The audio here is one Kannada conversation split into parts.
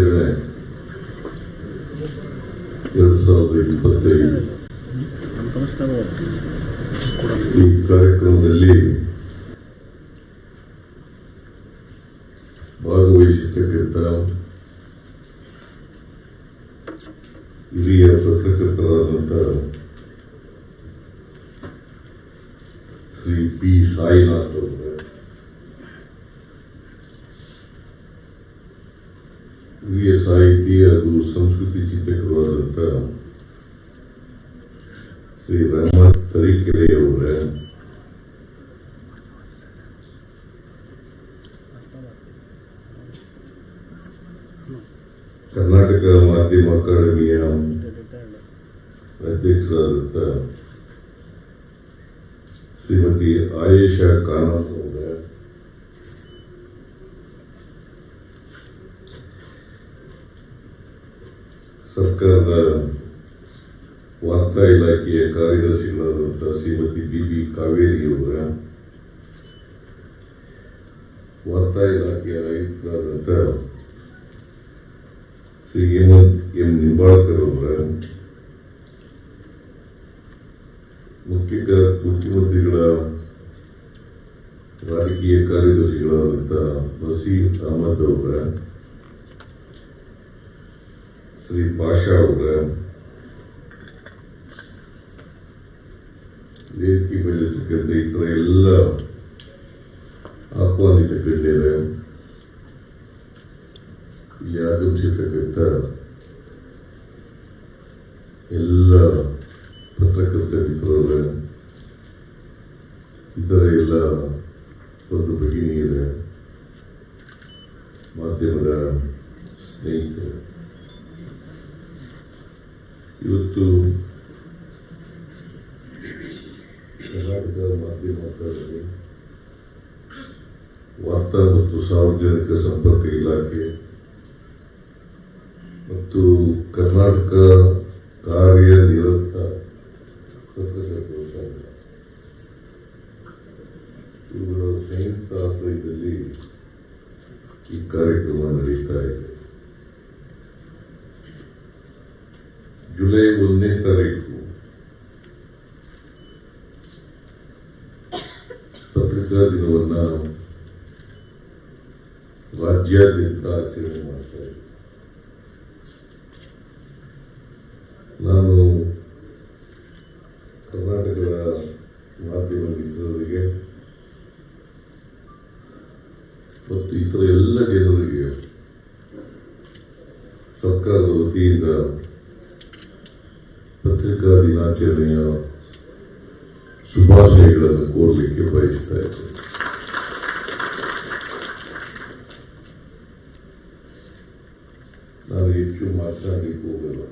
ದಿನಾಚರಣೆ ಎರಡ್ ಸಾವಿರದ ಇಪ್ಪತ್ತೈದು ಈ ಕಾರ್ಯಕ್ರಮದಲ್ಲಿ ಭಾಗವಹಿಸತಕ್ಕಂಥ ಹಿರಿಯ ಪತ್ರಕರ್ತರಾದಂಥ ಶ್ರೀ ಪಿ ಸಾಯಿನಾಥ್ ಅವರ ಹಿರಿಯ ಹಾಗೂ ಸಂಸ್ಕೃತಿ ಚಿಂತಕರಾದಂಥ ಶ್ರೀ ರಾಮನಾಥ್ ತರೀಕೆರೆ ಅವರ ಕರ್ನಾಟಕ ಮಾಧ್ಯಮ ಅಕಾಡೆಮಿಯ ಅಧ್ಯಕ್ಷರಾದಂಥ ವಾರ್ತಾ ಇಲಾಖೆಯ ಆಯುಕ್ತರಾದಂಥ ಶ್ರೀ ಹೇಮಂತ್ ಎಂ ನಿಂಬಾಳ್ಕರ್ ಅವರ ಮುಖ್ಯ ಮುಖ್ಯಮಂತ್ರಿಗಳ ರಾಜಕೀಯ ಕಾರ್ಯದರ್ಶಿಗಳಾದಂಥ ನಸೀರ್ ಅಹಮದ್ ಅವರ, ಶ್ರೀ ಪಾಷಾ ಅವರ ವೇದಿಕೆ ಮೇಲಿರ್ತಕ್ಕಂಥ ಇತರ ಎಲ್ಲ ಆಹ್ವಾನಿತ ಗಣ್ಯರ. ಇಲ್ಲಿ ಆಗಮಿಸಿರ್ತಕ್ಕಂಥ ಎಲ್ಲ ಪತ್ರಕರ್ತ ಮಿತ್ರರ, ಇತರ ಎಲ್ಲ ಒಂದು ಭಗಿನಿಯರ, ಮಾಧ್ಯಮದ ಸ್ನೇಹಿತರು, ಇವತ್ತು ಕರ್ನಾಟಕ ಮಾಧ್ಯಮ ಅಕಾಡೆಮಿ ವಾರ್ತಾ ಮತ್ತು ಸಾರ್ವಜನಿಕ ಸಂಪರ್ಕ ಇಲಾಖೆ ಮತ್ತು ಕರ್ನಾಟಕ ಕಾರ್ಯನಿರತ ಪತ್ರಕರ್ತರ ಸಂಘ ಇವುಗಳ ಸಂಯುಕ್ತ ಆಶ್ರಯದಲ್ಲಿ ಈ ಕಾರ್ಯಕ್ರಮ ನಡೀತಾ ಇದೆ. ಜುಲೈ ಒಂದನೇ ತಾರೀಕು ಪತ್ರಿಕಾ ದಿನವನ್ನ ರಾಜ್ಯಾದ್ಯಂತ ಆಚರಣೆ ಮಾಡ್ತಾ ಇದ್ದೀವಿ ನಾನು ಕರ್ನಾಟಕದ ಮಾಧ್ಯಮ ಮಿತ್ರರಿಗೆ ಮತ್ತು ಇತರ ಎಲ್ಲ ಜನರಿಗೆ ಸರ್ಕಾರದ ವತಿಯಿಂದ ಪತ್ರಿಕಾ ದಿನಾಚರಣೆಯ ಶುಭಾಶಯಗಳನ್ನು ಕೋರಲಿಕ್ಕೆ ಬಯಸ್ತಾ ಇದ್ದೇನೆ ನಾನು ಹೆಚ್ಚು ಮಾತನಾಡಲಿಕ್ಕೆ ಹೋಗಲ್ಲ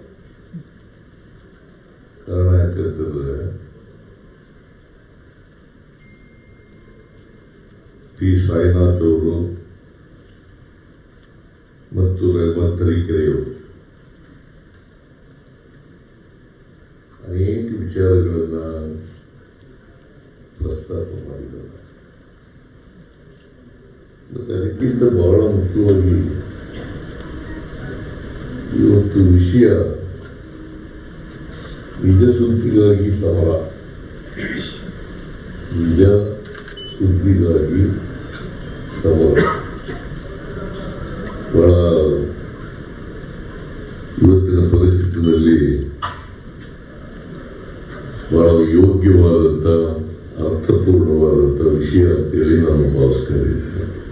ಕಾರಣ ಯಾಕಂತಂದ್ರೆ, ಪಿ ಸಾಯಿನಾಥ್ ಅವರು ಮತ್ತು ರೆಹಮಾನ್ ತರೀಕೆರೆಯವರು ಅನೇಕ ವಿಚಾರಗಳನ್ನ ಪ್ರಸ್ತಾಪ ಮಾಡಿದ್ದಾರೆ. ಮತ್ತು ಅದಕ್ಕಿಂತ ಬಹಳ ಮುಖ್ಯವಾಗಿ ಇವತ್ತು ವಿಷಯ ನಿಜ ಸುದ್ದಿಗಾಗಿ ಸವಾಲ. ನಿಜ ಸುದ್ದಿಗಾಗಿ ಸವಾಲ. ಬಹಳ ಇವತ್ತಿನ ಪರಿಸ್ಥಿತಿಯಲ್ಲಿ ಬಹಳ ಯೋಗ್ಯವಾದಂಥ ಅರ್ಥಪೂರ್ಣವಾದಂಥ ವಿಷಯ ಅಂತೇಳಿ ನಾನು ಭಾವಿಸ್ಕೊಂಡಿದ್ದೇನೆ.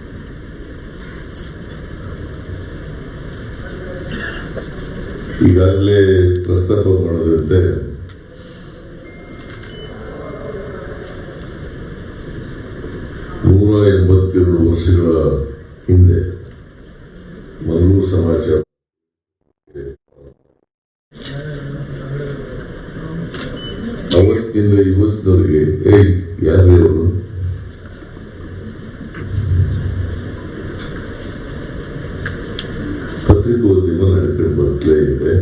ಈಗಾಗಲೇ ಪ್ರಸ್ತಾಪ ಮಾಡದಂತೆ ನೂರ ಎಂಬತ್ತೆರಡು ವರ್ಷಗಳ ಹಿಂದೆ ಮಂಗಳೂರು ಸಮಾಜ ಅವತ್ತಿಂದ ಇವತ್ತಿನವರೆಗೆ ಏಯ್ ಯಾರೇ ಅವರು ಪತ್ರಿಕೋದ್ಯಮ ನಡ್ಕೊಂಡು ಬರ್ತಲೇ ಇದೆ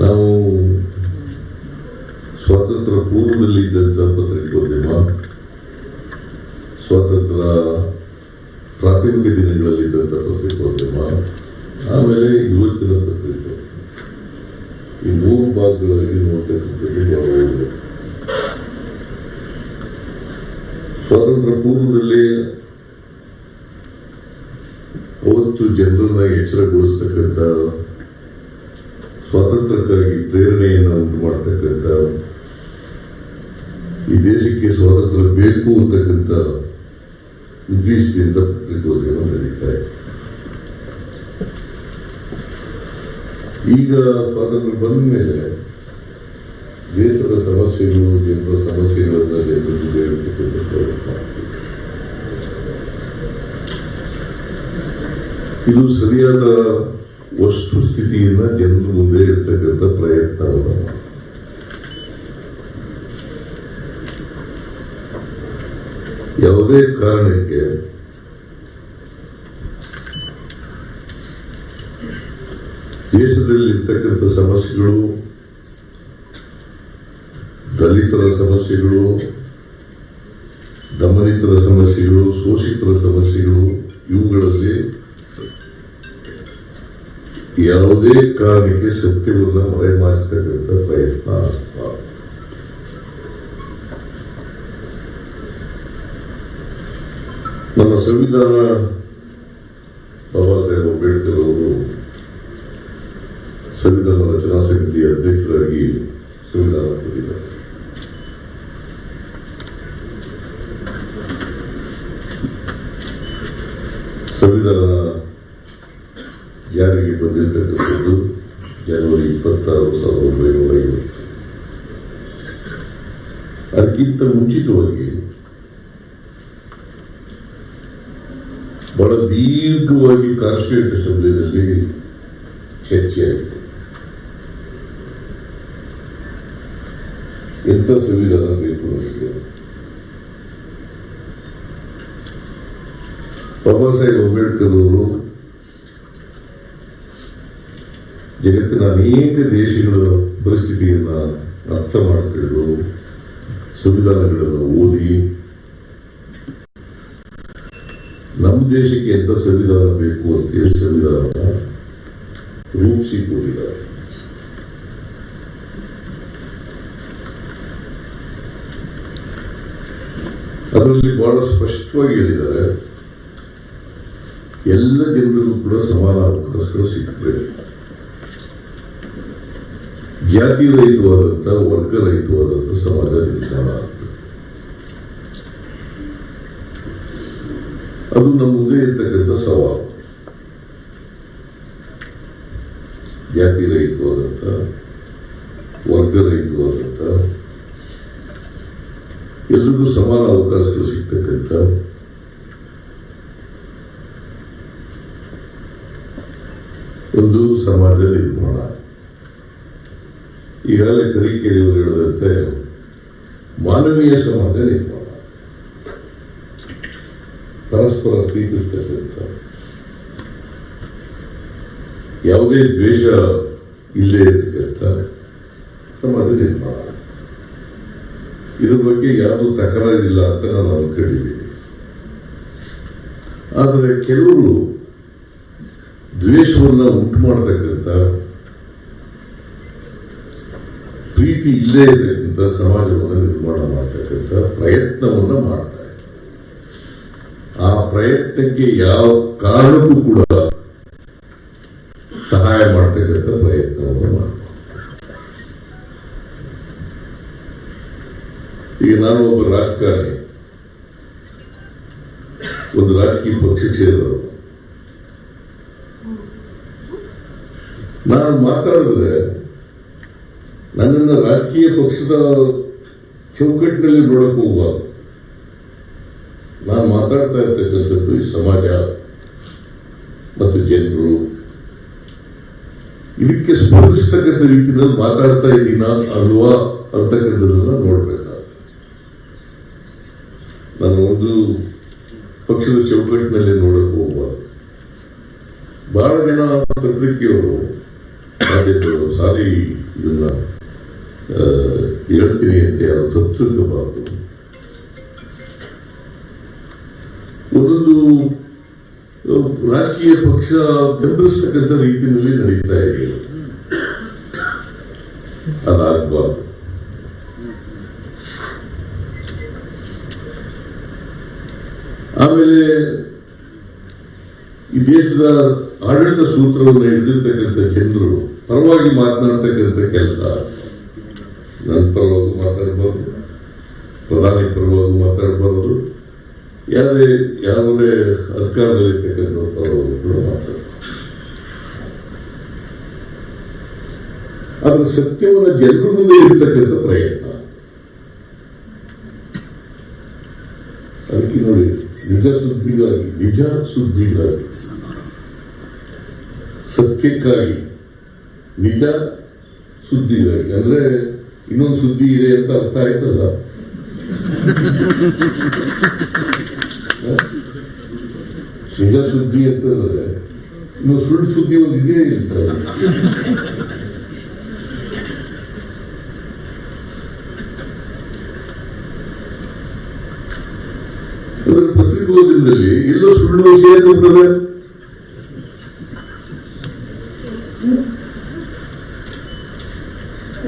ನಾವು ಸ್ವಾತಂತ್ರ್ಯ ಪೂರ್ವದಲ್ಲಿ ಇದ್ದಂಥ ಪತ್ರಿಕೋದ್ಯಮ ಸ್ವಾತಂತ್ರ್ಯ ಪ್ರಾಥಮಿಕ ದಿನಗಳಲ್ಲಿ ಇದ್ದಂಥ ಪತ್ರಿಕೋದ್ಯಮ ಆಮೇಲೆ ಇವತ್ತಿನ ಪತ್ರಿಕೆ ಈ ಮೂರು ಭಾಗಗಳಲ್ಲಿ ನೋಡ್ತಕ್ಕಂಥದ್ದು. ಸ್ವಾತಂತ್ರ್ಯ ಪೂರ್ವದಲ್ಲಿ ಅವತ್ತು ಜನರನ್ನ ಎಚ್ಚರಗೊಳಿಸ್ತಕ್ಕಂಥ, ಸ್ವಾತಂತ್ರ್ಯಕ್ಕಾಗಿ ಪ್ರೇರಣೆಯನ್ನು ಉಂಟು ಮಾಡ್ತಕ್ಕಂಥ, ಈ ದೇಶಕ್ಕೆ ಸ್ವಾತಂತ್ರ್ಯ ಬೇಕು ಅಂತಕ್ಕಂಥ ಉದ್ದೇಶದಿಂದ ಪತ್ರಿಕೋದ್ಯಮ ನಡೀತಾ ಇದೆ ಈಗ ಸ್ವಾತಂತ್ರ್ಯ ಬಂದ ಮೇಲೆ ದೇಶದ ಸಮಸ್ಯೆಗಳು ಜನರ ಸಮಸ್ಯೆ ಜನರ ಮುಂದೆ ಇಡ್ತಕ್ಕಂಥ ಪ್ರಯತ್ನ. ಇದು ಸರಿಯಾದ ವಸ್ತು ಸ್ಥಿತಿಯನ್ನ ಜನರ ಮುಂದೆ ಇಡ್ತಕ್ಕಂಥ ಪ್ರಯತ್ನವನ್ನ ಮಾಡಿ. ಯಾವುದೇ ಕಾರಣಕ್ಕೆ ದೇಶದಲ್ಲಿ ಇರ್ತಕ್ಕಂಥ ಸಮಸ್ಯೆಗಳು, ದಲಿತರ ಸಮಸ್ಯೆಗಳು, ದಮನಿತರ ಸಮಸ್ಯೆಗಳು, ಶೋಷಿತರ ಸಮಸ್ಯೆಗಳು, ಇವುಗಳಲ್ಲಿ ಯಾವುದೇ ಕಾರಣಕ್ಕೆ ಸತ್ಯವನ್ನು ಮರೆಮಾಚತಕ್ಕಂಥ ಪ್ರಯತ್ನ ಆಗ್ತಾ ನಮ್ಮ ಸಂವಿಧಾನ ಬಾಬಾ ಸಾಹೇಬ್ ಅಂಬೇಡ್ಕರ್ ಅವರು ಸಂವಿಧಾನ ರಚನಾ ಸಮಿತಿಯ ಅಧ್ಯಕ್ಷರಾಗಿ ಸಂವಿಧಾನ ಕೊಟ್ಟಿದ್ದಾರೆ ಸಂವಿಧಾನ ಜಾರಿಗೆ ಬಂದಿರತಕ್ಕಂಥದ್ದು ಜನವರಿ ಇಪ್ಪತ್ತಾರು ಸಾವಿರದ ಒಂಬೈನೂರ ಐವತ್ತು ಅದಕ್ಕಿಂತ ಮುಂಚಿತವಾಗಿ ಬಹಳ ದೀರ್ಘವಾಗಿ ಕಾರ್ಪೊರೇಟ್ ಅಸೆಂಬ್ಲಿನಲ್ಲಿ ಚರ್ಚೆಯಾಗಿದೆ ಎಂಥ ಸಂವಿಧಾನ ಬೇಕು ನಮಗೆ? ಬಾಬಾ ಸಾಹೇಬ್ ಅಂಬೇಡ್ಕರ್ ಅವರು ಜಗತ್ತಿನ ಅನೇಕ ದೇಶಗಳ ಪರಿಸ್ಥಿತಿಯನ್ನ ಅರ್ಥ ಮಾಡಿಕೊಂಡು ಸಂವಿಧಾನಗಳನ್ನು ಓದಿ ನಮ್ಮ ದೇಶಕ್ಕೆ ಎಂತ ಸಂವಿಧಾನ ಬೇಕು ಅಂತೇಳಿ ಸಂವಿಧಾನ ರೂಪಿಸಿಕೊಂಡಿದ್ದಾರೆ. ಅದರಲ್ಲಿ ಬಹಳ ಸ್ಪಷ್ಟವಾಗಿ ಹೇಳಿದ್ದಾರೆ, ಎಲ್ಲ ಜನರಿಗೂ ಕೂಡ ಸಮಾನ ಅವಕಾಶಗಳು ಸಿಗಬೇಕು ಜಾತಿ ರಹಿತವಾದಂಥ ವರ್ಗ ರಹಿತವಾದಂಥ ಸಮಾಜ ನಿರ್ಮಾಣ. ಅದು ನಮ್ಮ ಮುಂದೆ ಇರ್ತಕ್ಕಂಥ ಸವಾಲು. ಜಾತಿ ರಹಿತವಾದಂಥ ವರ್ಗ ರಹಿತವಾದಂಥ ಎಲ್ರಿಗೂ ಸಮಾನ ಅವಕಾಶಗಳು ಸಿಗ್ತಕ್ಕಂಥ ಒಂದು ಸಮಾಜ ನಿರ್ಮಾಣ. ಈಗಾಗಲೇ ತರೀಕೆರೆಯವರು ಹೇಳಿದಂತೆ ಮಾನವೀಯ ಸಮಾಜ ನಿರ್ಮಾಣ. ಪರಸ್ಪರ ಪ್ರೀತಿಸ್ತಕ್ಕಂಥ ಯಾವುದೇ ದ್ವೇಷ ಇಲ್ಲೇ ಇರ್ತಕ್ಕಂಥ ಸಮಾಜ ನಿರ್ಮಾಣ ಇದ್ರ ಬಗ್ಗೆ ಯಾರು ತಕರಾರಿಲ್ಲ ಅಂತ ನಾನು ಅನ್ಕೊಂಡಿದ್ದೀನಿ. ಆದರೆ ಕೆಲವರು ದ್ವೇಷವನ್ನ ಉಂಟು ಮಾಡತಕ್ಕಂಥ ಪ್ರೀತಿ ಇಲ್ಲೇ ಇರತಕ್ಕಂಥ ಸಮಾಜವನ್ನು ನಿರ್ಮಾಣ ಮಾಡತಕ್ಕಂಥ ಪ್ರಯತ್ನವನ್ನ ಮಾಡ್ತಾರೆ. ಪ್ರಯತ್ನಕ್ಕೆ ಯಾವ ಕಾರಣಕ್ಕೂ ಕೂಡ ಸಹಾಯ ಮಾಡ್ತಕ್ಕಂಥ ಪ್ರಯತ್ನವನ್ನು ಮಾಡ್ತಾರೆ. ಈಗ ನಾನು ಒಬ್ಬ ರಾಜಕಾರಣಿ. ಒಂದು ರಾಜಕೀಯ ಪಕ್ಷ ಸೇರಿದವರು ನಾನು ಮಾತಾಡಿದ್ರೆ ನನ್ನನ್ನು ರಾಜಕೀಯ ಪಕ್ಷದ ಚೌಕಟ್ಟಿನಲ್ಲಿ ನೋಡಕ್ಕೆ ಹೋಗಬಾರ್ದು. ನಾನು ಮಾತಾಡ್ತಾ ಇರ್ತಕ್ಕಂಥದ್ದು ಈ ಸಮಾಜ ಮತ್ತು ಜನರು. ಇದಕ್ಕೆ ಸ್ಪರ್ಧಿಸ್ತಕ್ಕಂಥ ರೀತಿಯಲ್ಲಿ ಮಾತಾಡ್ತಾ ಇದ್ದೀನ ಅಲ್ವಾ ಅಂತಕ್ಕಂಥದ್ದನ್ನ ನೋಡ್ಬೇಕಾಗ್ತದೆ ನಾನು ಒಂದು ಪಕ್ಷದ ಚೌಕಟ್ಟಿನಲ್ಲಿ ನೋಡಕ್ ಹೋಗಬಾರ್ದು ಬಹಳ ಜನ ಪತ್ರಿಕೆಯವರು ಸಾರಿ ಇದನ್ನ ಹೇಳ್ತೀನಿ ಅಂತ ಯಾರು ತಪ್ಪಿಸಬಾರದು ಒಂದೊಂದು ರಾಜಕೀಯ ಪಕ್ಷ ಬೆಂಬಲಿಸ್ತಕ್ಕಂಥ ರೀತಿಯಲ್ಲಿ ನಡೀತಾ ಇದೆ. ಅದಾಗಬಾರ್ದು. ಆಮೇಲೆ, ಈ ದೇಶದ ಆಡಳಿತ ಸೂತ್ರವನ್ನು ಹಿಡಿದಿರ್ತಕ್ಕಂಥ ಜನರು ಪರವಾಗಿ ಮಾತನಾಡ್ತಕ್ಕಂಥ ಕೆಲಸ. ನನ್ನ ಪರವಾಗಿ ಮಾತಾಡಬಾರ್ದು. ಪ್ರಧಾನಿ ಪರವಾಗಿ ಮಾತಾಡಬಾರದು. ಯಾವುದೇ ಯಾವುದೇ ಅಧಿಕಾರದಲ್ಲಿರ್ತಕ್ಕಂಥ ಪರವಾಗಿ ಕೂಡ ಮಾತಾಡ ಆದ್ರೆ ಸತ್ಯವನ್ನು ಜನರ ಮುಂದೆ ಇರ್ತಕ್ಕಂಥ ಪ್ರಯತ್ನ. ಅದಕ್ಕೆ ನೋಡಿ, ನಿಜ ಸುದ್ದಿಗಾಗಿ ನಿಜ ಸುದ್ದಿಗಾಗಿ, ಸತ್ಯಕ್ಕಾಗಿ, ನಿಜ ಸುದ್ದಿಗಾಗಿ. ಅಂದ್ರೆ ಇನ್ನೊಂದು ಸುದ್ದಿ ಇದೆ ಅಂತ ಅರ್ಥ ಆಯ್ತಲ್ಲ? ನಿಜ ಸುದ್ದಿ ಅಂತ ಇನ್ನು ಸುಳ್ಳು ಸುದ್ದಿ ಒಂದು ಇದೇ ಇರ್ತದೆ ಪತ್ರಿಕೋದ್ಯಮದಲ್ಲಿ ಎಲ್ಲೋ ಸುಳ್ಳು ವಿಷಯ ಇರ್ತದೆ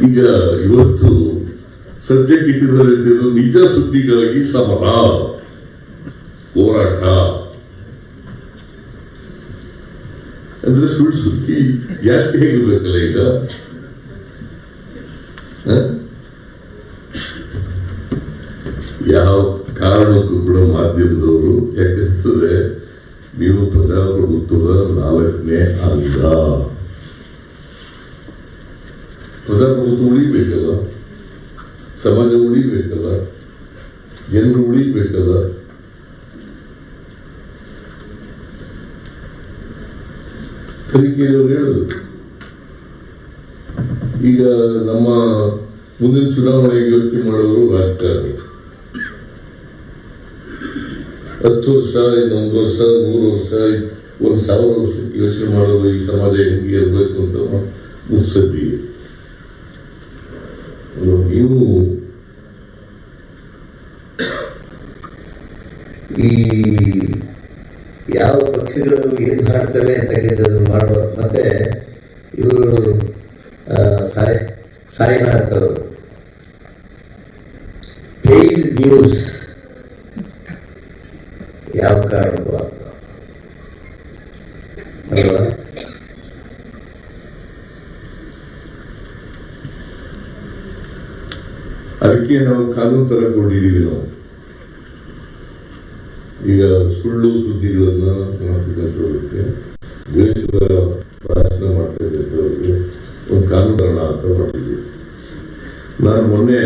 ಈಗ ಇವತ್ತು ಸಬ್ಜೆಕ್ಟ್ ಇಟ್ಟಿದ್ದಾರೆ ನಿಜ ಸುದ್ದಿಗಾಗಿ ಸಮರ ಹೋರಾಟ ಅಂದ್ರೆ ಸುಳ್ಳು ಸುದ್ದಿ ಜಾಸ್ತಿ ಆಗಿರ್ಬೇಕಲ್ಲ ಈಗ? ಯಾವ ಕಾರಣಕ್ಕೂ ಕೂಡ ಮಾಧ್ಯಮದವರು ಯಾಕಂತಂದ್ರೆ ನೀವು ಪ್ರಜಾಪ್ರಭುತ್ವದ ನಾಲ್ಕನೇ ಅಂಗ ಪ್ರಜಾಪ್ರಭುತ್ವ ಉಳಿಬೇಕಲ್ಲ ಸಮಾಜ ಉಳಿಬೇಕಲ್ಲ ಜನರು ಉಳಿಬೇಕಲ್ಲ ತನಿಖೆಯವರು ಹೇಳಬೇಕು ಈಗ ನಮ್ಮ ಮುಂದಿನ ಚುನಾವಣೆಗೆ ಯೋಚನೆ ಮಾಡೋರು ರಾಜಕಾರಣಿ ಹತ್ತು ವರ್ಷ, ಇನ್ನೊಂದು ವರ್ಷ, ಮೂರು ವರ್ಷ, ಒಂದು ಸಾವಿರ ವರ್ಷಕ್ಕೆ ಯೋಚನೆ ಮಾಡೋದು ಈ ಸಮಾಜ ಹೆಂಗೆ ಇರಬೇಕು ಅಂತ ಮುತ್ಸದ್ದಿ ನೀವು ಈ ಯಾವ ಪಕ್ಷಗಳು ಏನು ಮಾಡ್ತವೆ ಅಂತಕ್ಕಂಥದ್ದು ಮಾಡುವ ಮತ್ತೆ ಇವರು ಸಾಯ ಸಾಯಿ ಮಾಡ್ತಾರೆ ಪೇಯ್ಡ್ ನ್ಯೂಸ್ ಯಾವ ಕಾರಣಕ್ಕೂ. ಅಲ್ವಾ? ಅದಕ್ಕೆ ನಾವು ಕಾನೂನು ತರ ಕೊಟ್ಟಿದ್ದೀವಿ ನಾವು. ಈಗ ಸುಳ್ಳು ಮಾಡ್ತಕ್ಕಂಥವ್ರಿಗೆ ದ್ವೇಷದ ಭಾಷಣ ಮಾಡ್ತಕ್ಕಂಥವ್ರಿಗೆ ಒಂದು ಕಾನೂನು ನಾನು ಮೊನ್ನೆ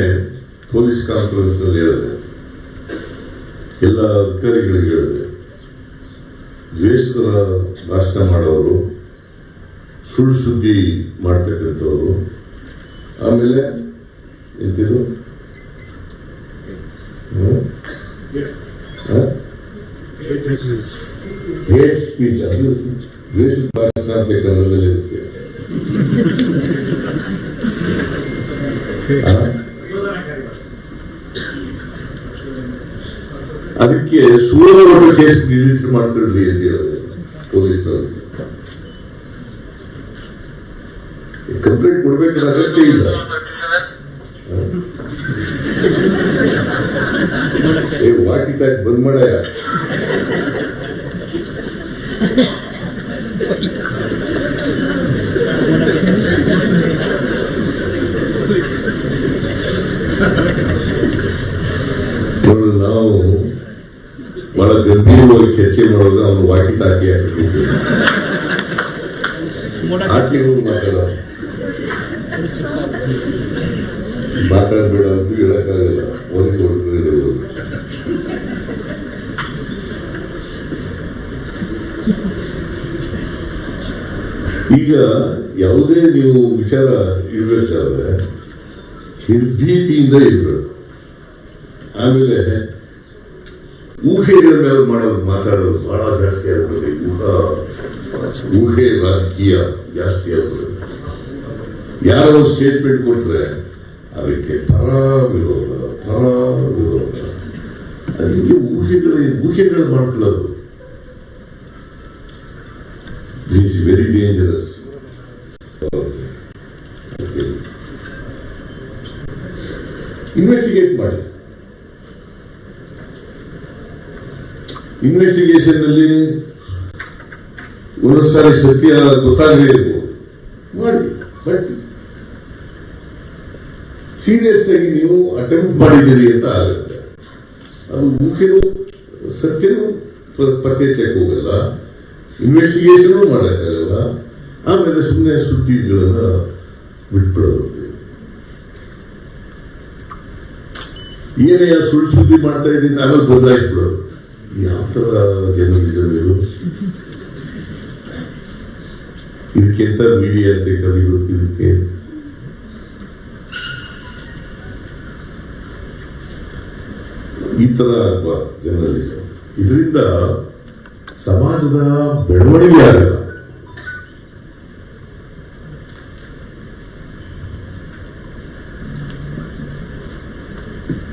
ಪೊಲೀಸ್ ಕಾನ್ಫರೆನ್ಸ್ನಲ್ಲಿ ಹೇಳಿದೆ. ಎಲ್ಲ ಅಧಿಕಾರಿಗಳಿಗೆ ಹೇಳಿದೆ. ದ್ವೇಷದ ಭಾಷಣ ಮಾಡೋರು, ಸುಳ್ಳು ಸುದ್ದಿ ಮಾಡ್ತಕ್ಕಂಥವ್ರು, ಆಮೇಲೆ ಎಂತಿದು? ಸ್ಪೀಚ್ ಅದು ಭಾಷಣ ಅದಕ್ಕೆ ಕೇಸ್ ರಿಜಿಸ್ಟರ್ ಮಾಡ್ಕೊಳ್ರಿ ಅಂತ ಪೊಲೀಸರು. ಕಂಪ್ಲೇಂಟ್ ಕೊಡ್ಬೇಕಾದ ಅಗತ್ಯ ಇಲ್ಲ. ಏ ವಾಕಿ ಟಾಕ್ ಬಂದ್ ಮಾಡಯ್ಯ ನಾವು ಬಹಳ ಗಂಭೀರವಾಗಿ ಚರ್ಚೆ ಮಾಡೋದು ಅವನು ವಾಕಿ ಟಾಕಿ ಹಾಕಿಬಿಟ್ಟು ಹಾಕಿ ಹೋಗಿ ಮಾತಾಡ ಮಾತಾಡ್ಬೇಡ ಅಂತ ಹೇಳಕ್ಕಾಗಲ್ಲ. ಒಂದು ಕೊಡ್ತಾರೆ ಹೇಳೋದು ಈಗ ಯಾವುದೇ ನೀವು ವಿಚಾರ ಇರಬೇಕಾದ್ರೆ ನಿರ್ಭೀತಿಯಿಂದ ಇರಬೇಕು. ಆಮೇಲೆ ಊಹೆಗಳ ಮೇಲೆ ಮಾಡೋದು ಮಾತಾಡೋದು ಬಹಳ ಜಾಸ್ತಿ ಆಗ್ತದೆ ಊಹ, ಊಹೆ ರಾಜಕೀಯ ಜಾಸ್ತಿ ಆಗ್ತದೆ ಯಾರೋ ಸ್ಟೇಟ್ಮೆಂಟ್ ಕೊಟ್ಟರೆ ಅದಕ್ಕೆ ಪರ ವಿರೋಧ ಅದಕ್ಕೆ ಊಹೆಗಳೇ ಊಹೆಗಳು ಮಾಡ್ಕೊಳ್ಳೋದು. ದಿಸ್ ವೆರಿ ಡೇಂಜರಸ್ ಇನ್ವೆಸ್ಟಿಗೇಟ್ ಮಾಡಿ. ಇನ್ವೆಸ್ಟಿಗೇಷನ್ ಅಲ್ಲಿ ಒಂದೊಂದು ಸಾರಿ ಸತ್ಯ ಗೊತ್ತಾಗದೇ ಇರ್ಬೋದು. ಮಾಡಿ ಬಟ್ ಸೀರಿಯಸ್ ಆಗಿ ನೀವು ಅಟೆಂಪ್ಟ್ ಮಾಡಿದ್ದೀರಿ ಅಂತ ಆಗುತ್ತೆ. ಅದು ಮುಖ್ಯನೂ ಸತ್ಯನೂ ಪತ್ತೆ ಚೆಕ್ ಹೋಗಲ್ಲ. ಇನ್ವೆಸ್ಟಿಗೇಷನ್ ಮಾಡೋಕ್ಕಾಗಲ್ಲ. ಆಮೇಲೆ ಸುಮ್ಮನೆ ಸುದ್ದಿಗಳನ್ನ ಬಿಟ್ಬಿಡೋದು. ಏನೇ ಸುಳ್ಳು ಸುದ್ದಿ ಮಾಡ್ತಾ ಇದ್ದೀನಿ ಆಮೇಲೆ ಬದಲಾಯಿಸ್ಬಿಡೋದು. ಯಾವ ಥರ ಜರ್ನಲಿಸಮ್ ಇದು ಇದಕ್ಕಿಂತ ಮೀಡಿಯಾ ಅಂತ ಕಲಿಬೇಕು ಇದಕ್ಕೆ? ಈ ತರ ಜರ್ನಲಿಸಮ್ ಇದರಿಂದ ಸಮಾಜದ ಬೆಳವಣಿಗೆ ಆಗಲ್ಲ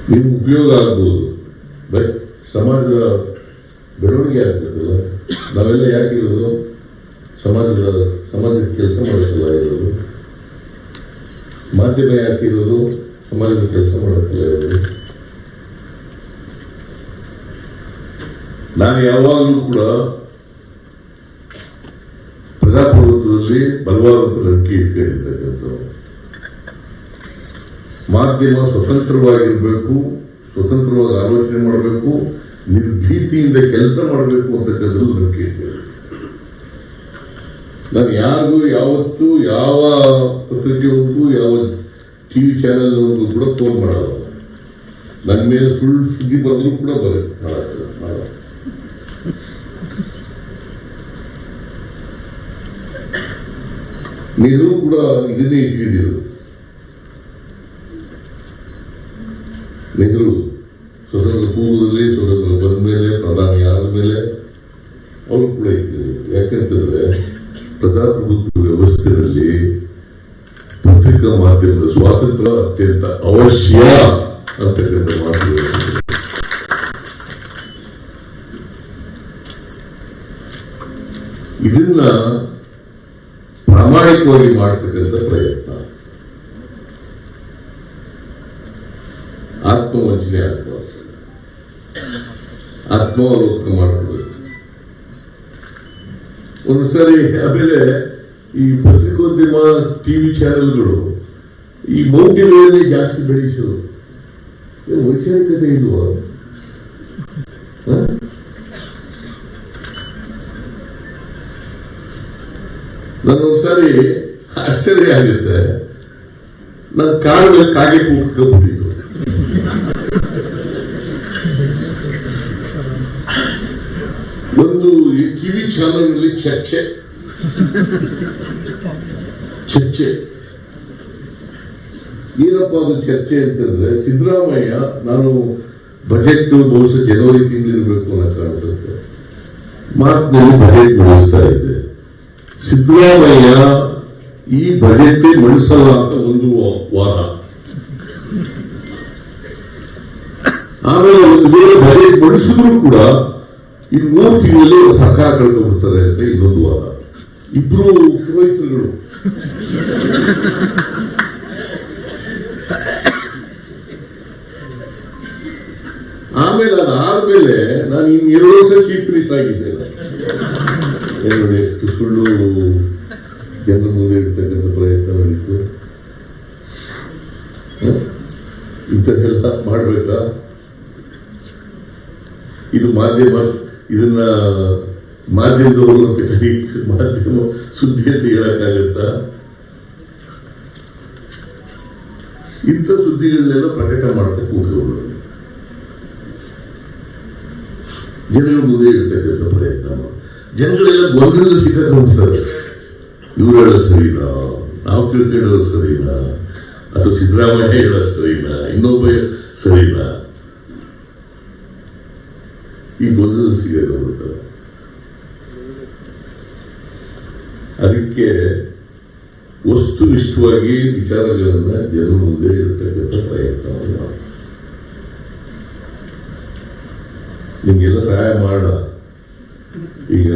ನಿಮ್ಗೆ ಉಪಯೋಗ ಆಗ್ಬೋದು. ಬಟ್ ಸಮಾಜದ ಬೆಳವಣಿಗೆ ಆಗ್ಬೇಕಲ್ಲ ನಾವೆಲ್ಲ ಯಾಕಿರೋದು ಸಮಾಜದ ಸಮಾಜದ ಕೆಲಸ ಮಾಡೋಕ್ಕಲ್ಲ ಇರೋದು. ಮಾಧ್ಯಮ ಯಾಕಿರೋದು ಸಮಾಜದ ಕೆಲಸ ಮಾಡೋಕ್ಕಲ್ಲ ಇರೋದು. ನಾನು ಯಾವಾಗಲೂ ಕೂಡ ಪ್ರಜಾಪ್ರಭುತ್ವದಲ್ಲಿ ಬಲವಾದಂತ ನಂಬಿಕೆ ಇಟ್ಕೊಂಡಿರ್ತಕ್ಕಂಥದ್ದು ಮಾಧ್ಯಮ ಸ್ವತಂತ್ರವಾಗಿರಬೇಕು, ಸ್ವತಂತ್ರವಾಗಿ ಆಲೋಚನೆ ಮಾಡಬೇಕು, ನಿರ್ಭೀತಿಯಿಂದ ಕೆಲಸ ಮಾಡಬೇಕು ಅಂತಕ್ಕಂಥದ್ದು ನಂಬಿಕೆ ಇಟ್ಕೊಂಡಿದ್ದೀನಿ ನಾನು ಯಾರಿಗೂ ಯಾವತ್ತೂ ಯಾವ ಪತ್ರಿಕೆವರೆಗೂ ಯಾವ ಟಿವಿ ಚಾನೆಲ್ವರೆಗೂ ಕೂಡ ಫೋನ್ ಮಾಡಲ್ಲ. ನನ್ನ ಮೇಲೆ ಸುಳ್ಳು ಸುದ್ದಿ ಬಂದರೂ ಕೂಡ ಬರುತ್ತೆ ಮಾಡಲ್ಲ ಮಾಡಲ್ಲ ನೆಹರು ಕೂಡ ಇದನ್ನೇ ಇಟ್ಕೊಂಡಿದ್ರು ನೆಹರು ಸ್ವತಂತ್ರ ಪೂರ್ವದಲ್ಲಿ, ಸ್ವತಂತ್ರ ಬಂದ ಮೇಲೆ ಪ್ರಧಾನಿ ಆದ ಮೇಲೆ ಅವರು ಕೂಡ ಇಟ್ಟಿದ್ರು ಯಾಕಂತಂದ್ರೆ ಪ್ರಜಾಪ್ರಭುತ್ವ ವ್ಯವಸ್ಥೆಯಲ್ಲಿ ಪತ್ರಿಕಾ ಮಾಧ್ಯಮದ ಸ್ವಾತಂತ್ರ್ಯ ಅತ್ಯಂತ ಅವಶ್ಯ ಅಂತಕ್ಕಂಥ ಮಾತು ಇದನ್ನ ಮಾಡತಕ್ಕಂಥ ಪ್ರಯತ್ನ ಆತ್ಮವಂಚನೆ ಆಗಬಾರ್ದು ಆತ್ಮಾವಲೋಕನ ಮಾಡಬೇಕು ಒಂದ್ಸರಿ ಆಮೇಲೆ ಈ ಪತ್ರಿಕೋದ್ಯಮ ಟಿವಿ ಚಾನೆಲ್ಗಳು ಈ ಮೌಢ್ಯಗಳಲ್ಲಿ ಜಾಸ್ತಿ ಬೆಳೆಸೋದು ವೈಚಾರಿಕತೆ ಇಲ್ವಾ? ನಾನು ನನಗೊಂದ್ಸಾರಿ ಆಶ್ಚರ್ಯ ಆಗುತ್ತೆ. ನನ್ನ ಕಾರ್ ಮೇಲೆ ಕಾಗೆ ಕೂತ್ಕೊಂಡ್ಬಿಟ್ಟಿದ್ದು ಒಂದು ಈ ಕಿವಿ ಚಾನಲ್ನಲ್ಲಿ ಚರ್ಚೆ. ಚರ್ಚೆ. ಏನಪ್ಪ ಅದು ಚರ್ಚೆ ಅಂತಂದ್ರೆ ಸಿದ್ದರಾಮಯ್ಯ, ನಾನು ಬಜೆಟ್ ಬಹುಶಃ ಜನವರಿ ತಿಂಗಳಿರ್ಬೇಕು ಅನ್ನೋ ಕಾಣಿಸುತ್ತೆ ಮಾತಿನಲ್ಲಿ ಬಜೆಟ್ ಬಳಸ್ತಾ ಇದ್ದೆ. ಸಿದ್ದರಾಮಯ್ಯ ಈ ಬಜೆಟ್ ಮಂಡಿಸಲ್ಲ ಅಂತ ಒಂದು ವಾದ. ಆಮೇಲೆ ಒಂದು ವೇಳೆ ಬಜೆಟ್ ಮಂಡಿಸಿದ್ರು ಕೂಡ ಈ ಮೂರು ತಿಂಗಳಲ್ಲಿ ಸರ್ಕಾರ ಬರ್ತದೆ ಅಂತ ಇನ್ನೊಂದು ವಾದ. ಇಬ್ರು ಪುರೋಹಿತರುಗಳು. ಆಮೇಲೆ ಅದಾದ್ಮೇಲೆ ನಾನು ಇನ್ನು ಎರಡು ವರ್ಷ ಚೀಫ್ ಮಿನಿಸ್ಟರ್ ಆಗಿದ್ದೇನೆ. ಎರಡು ಸುಳ್ಳು ಜನರ ಮುಂದೆ ಇಡ್ತಕ್ಕಂಥ ಪ್ರಯತ್ನ ನಡೀತು ಹ? ಇಂಥದ್ದೆಲ್ಲ ಮಾಡ್ಬೇಕಾ ಇದು ಮಾಧ್ಯಮ, ಇದನ್ನ ಮಾಧ್ಯಮದವರು ಅಂತ ಕರಿ ಮಾಧ್ಯಮ ಸುದ್ದಿ ಅಂತ ಹೇಳಕ್ಕಾಗತ್ತ? ಇಂಥ ಸುದ್ದಿಗಳನ್ನೆಲ್ಲ ಪ್ರಕಟ ಮಾಡ್ತಾ ಕೂತ್ಕೊಳ್ಳೋದು ಜನಗಳ ಮುಂದೆ ಇಡ್ತಕ್ಕಂಥ ಪ್ರಯತ್ನ. ಜನಗಳೆಲ್ಲ ಗೊಂದಲ ಸಿಕ್ಕಾಕೊಂಡ್ಬಿಡ್ತಾರೆ ಇವ್ರು ಹೇಳೋದು ಸರಿನಾ? ನಾವು ತಿಳ್ಕೊಂಡಿರೋ ಸರಿನಾ? ಅಥವಾ ಸಿದ್ದರಾಮಯ್ಯ ಹೇಳೋ ಸರಿನಾ? ಇನ್ನೊಬ್ಬ ಹೇಳೋದು ಈಗ ಮೊದಲು ಸಿಗೋದು ಅವ್ರ ಅದಕ್ಕೆ ವಸ್ತುನಿಷ್ಠವಾಗಿ ವಿಚಾರಗಳನ್ನ ಜನರ ಮುಂದೆ ಇರತಕ್ಕಂಥ ಪ್ರಯತ್ನ ನಿಮ್ಗೆಲ್ಲ ಸಹಾಯ ಮಾಡ. ಈಗ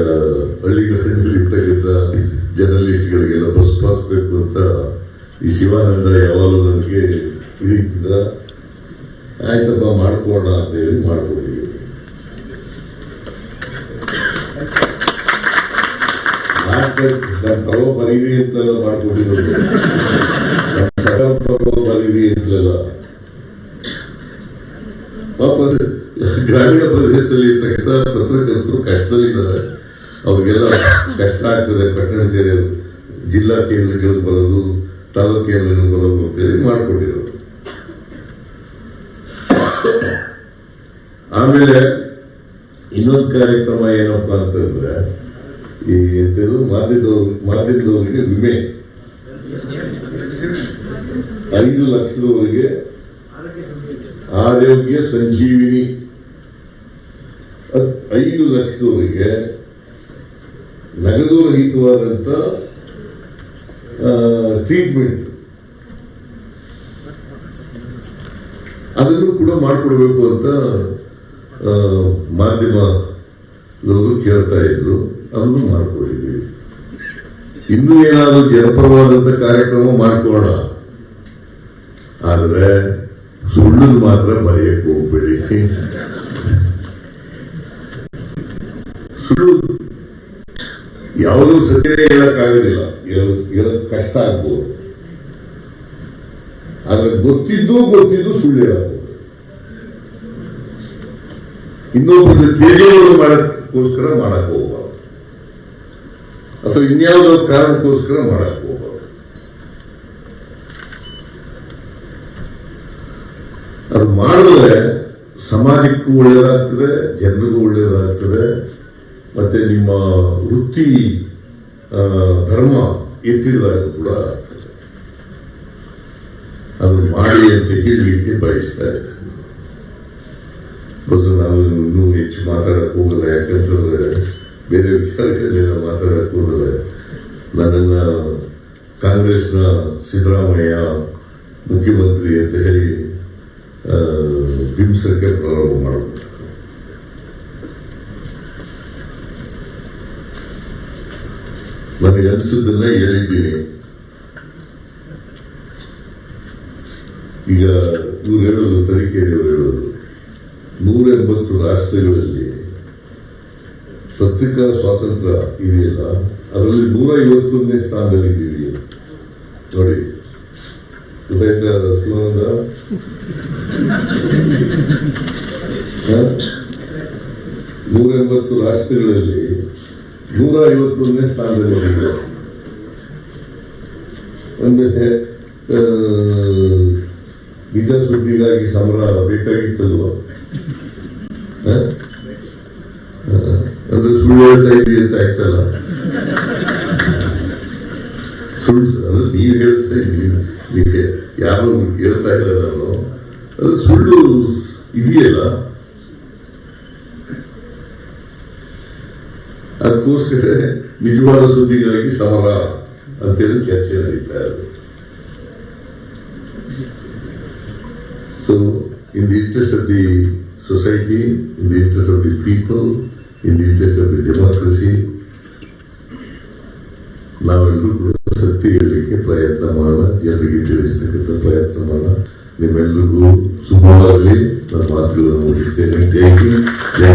ಹಳ್ಳಿಗಳಲ್ಲಿ ಇರ್ತಕ್ಕಂಥ ಜರ್ನಲಿಸ್ಟ್ಗಳಿಗೆಲ್ಲ ಬಸ್ ಪಾಸ್ ಬೇಕು ಅಂತ ಈ ಶಿವಾನಂದ ಯಾವಾಗಲೂ ನನಗೆ ಹಿಡಿತಿದ್ದ ಆಯ್ತಪ್ಪ ಮಾಡ್ಕೋಣ ಅಂತ ಹೇಳಿ ಮಾಡ್ಕೊಡ ನಾನು ತಗೋ ಬರೀರಿ ಅಂತೆಲ್ಲ ಮಾಡ್ಕೊಂಡಿರೋದು ತಗೋ ಬರೀರಿ ಅಂತೆಲ್ಲ ಗ್ರಾಮೀಣ ಪ್ರದೇಶದಲ್ಲಿ ಇರ್ತಕ್ಕಂಥ ಪತ್ರಕರ್ತರು ಕಷ್ಟದಲ್ಲಿದ್ದಾರೆ ಅವ್ರಿಗೆಲ್ಲ ಕಷ್ಟ ಆಗ್ತದೆ ಪಟ್ಟಣ ಸೇರಿ ಜಿಲ್ಲಾ ಕೇಂದ್ರಗಳಿಗೆ ಬರೋದು ತಾಲೂಕು ಕೇಂದ್ರಗಳಿಗೆ ಬರೋದು ಅಂತೇಳಿ ಮಾಡಿಕೊಟ್ಟಿರೋದು ಆಮೇಲೆ ಇನ್ನೊಂದು ಕಾರ್ಯಕ್ರಮ ಏನಪ್ಪಾ ಅಂತಂದ್ರೆ ಈ ಎಂತದು ಮಾಧ್ಯಮದವ್ರು ಮಾಧ್ಯಮದವರಿಗೆ ವಿಮೆ. ಐದು ಲಕ್ಷದವರಿಗೆ ಆರೋಗ್ಯ ಸಂಜೀವಿನಿ. ಐದು ಲಕ್ಷದವರಿಗೆ ನಗದು ರಹಿತವಾದಂತ ಟ್ರೀಟ್ಮೆಂಟ್ ಅದನ್ನು ಕೂಡ ಮಾಡಿಕೊಡ್ಬೇಕು ಅಂತ ಮಾಧ್ಯಮದವರು ಕೇಳ್ತಾ ಇದ್ರು. ಅದನ್ನು ಮಾಡಿಕೊಂಡಿದ್ದೀವಿ ಇನ್ನೂ ಏನಾದರೂ ಜನಪರವಾದಂತ ಕಾರ್ಯಕ್ರಮ ಮಾಡ್ಕೋಣ ಆದರೆ ಸುಳ್ಳು ಮಾತ್ರ ಬರೆಯಕ್ಕೆ ಹೋಗ್ಬೇಡಿ. ಸುಳ್ಳು ಯಾವುದೂ ಸತ್ಯ ಹೇಳಕ್ಕಾಗೋದಿಲ್ಲ. ಹೇಳಕ್ ಕಷ್ಟ ಆಗ್ಬೋದು. ಆದ್ರೆ ಗೊತ್ತಿದ್ದು ಗೊತ್ತಿದ್ದು ಸುಳ್ಳು ಹೇಳಬಹುದು. ಇನ್ನೊಬ್ಬರು ತೇಜೋದು ಮಾಡಕ್ಕೋಸ್ಕರ ಮಾಡಕ್ ಹೋಗ್ಬಾರ್ದು. ಅಥವಾ ಇನ್ಯಾವುದೋ ಕಾರಣಕ್ಕೋಸ್ಕರ ಮಾಡಕ್ ಹೋಗ್ಬಾರ್ದು ಅದು ಮಾಡಿದ್ರೆ ಸಮಾಜಕ್ಕೂ ಒಳ್ಳೆಯದಾಗ್ತದೆ ಜನರಿಗೂ ಒಳ್ಳೆಯದಾಗ್ತದೆ ಮತ್ತೆ ನಿಮ್ಮ ವೃತ್ತಿ ಧರ್ಮ ಎತ್ತಿದಾಗ ಕೂಡ ಆಗ್ತದೆ. ಅದು ಮಾಡಿ ಅಂತ ಹೇಳಲಿಕ್ಕೆ ಬಯಸ್ತಾ ಇದ್ದೇನೆ ಬಸ್ ನಾವು ಇನ್ನೂ ಹೆಚ್ಚು ಮಾತಾಡಕ್ ಹೋಗಲ್ಲ, ಯಾಕಂತಂದ್ರೆ ಬೇರೆ ವಿಚಾರಗಳನ್ನೆಲ್ಲ ಮಾತಾಡಕ್ ಹೋದರೆ ನನ್ನನ್ನ ಕಾಂಗ್ರೆಸ್ನ ಸಿದ್ದರಾಮಯ್ಯ ಮುಖ್ಯಮಂತ್ರಿ ಅಂತ ಹೇಳಿ ಹಿಂಸಕ್ಕೆ ಪ್ರಾರಂಭ ಮಾಡಬೇಕು ನನಗೆ ಅನಿಸಿದ್ದನ್ನ ಹೇಳಿದ್ದೀನಿ. ಈಗ ಇವ್ರು ಹೇಳೋದು ತರೀಕೆರೆಯವರು ಹೇಳೋದು. ನೂರ ಎಂಬತ್ತು ರಾಷ್ಟ್ರಗಳಲ್ಲಿ ಪತ್ರಿಕಾ ಸ್ವಾತಂತ್ರ್ಯ ಇದೆಯಲ್ಲ ಅದರಲ್ಲಿ ನೂರ ಐವತ್ತೊಂದನೇ ಸ್ಥಾನದಲ್ಲಿ ಇದೆಯಲ್ಲ ನೋಡಿ. ಗೊತ್ತಾಯ್ತ ಹ? ನೂರ ಎಂಬತ್ತು ರಾಷ್ಟ್ರಗಳಲ್ಲಿ ನೂರ ಐವತ್ತೊಂದನೇ ಸ್ಥಾನದಲ್ಲಿ ಇದೆ ಅಂದರೆ ನಿಜ ಸುದ್ದಿಗಾಗಿ ಸಮರ ಬೇಕಾಗಿತ್ತಲ್ವ? ಅಂದ್ರೆ ಸುಳ್ಳು ಹೇಳ್ತಾ ಅಂತ ಆಗ್ತಲ್ಲ? ಸುಳ್ಳು ಅದು ನೀವು ಹೇಳ್ತಾ ಯಾರು ಯಾರು ಹೇಳ್ತಾ ಇಲ್ಲ ಅದು ಸುಳ್ಳು ಇದೆಯಲ್ಲ? ಅದಕ್ಕೋಸ್ಕರ ನಿಜವಾದ ಸುದ್ದಿಗಾಗಿ ಸಮರ ಅಂತೇಳಿ ಚರ್ಚೆ ನಡೀತಾ ಇದೆ. So interest of the society in the interest of the people in the interest of the democracy ನಾವೆಲ್ಲರೂ ಕೂಡ ಸತ್ಯ ಹೇಳಲಿಕ್ಕೆ ಪ್ರಯತ್ನ ಮಾಡೋಣ. ಜನರಿಗೆ ತಿಳಿಸ್ತಕ್ಕಂಥ ಪ್ರಯತ್ನ ಮಾಡೋಣ. ನಿಮ್ಮೆಲ್ಲರಿಗೂ ಶುಭವಾಗಲಿ ನನ್ನ ಮಾತುಗಳನ್ನು ಮುಗಿಸ್ತೇನೆ. ಜೈ ಜೈ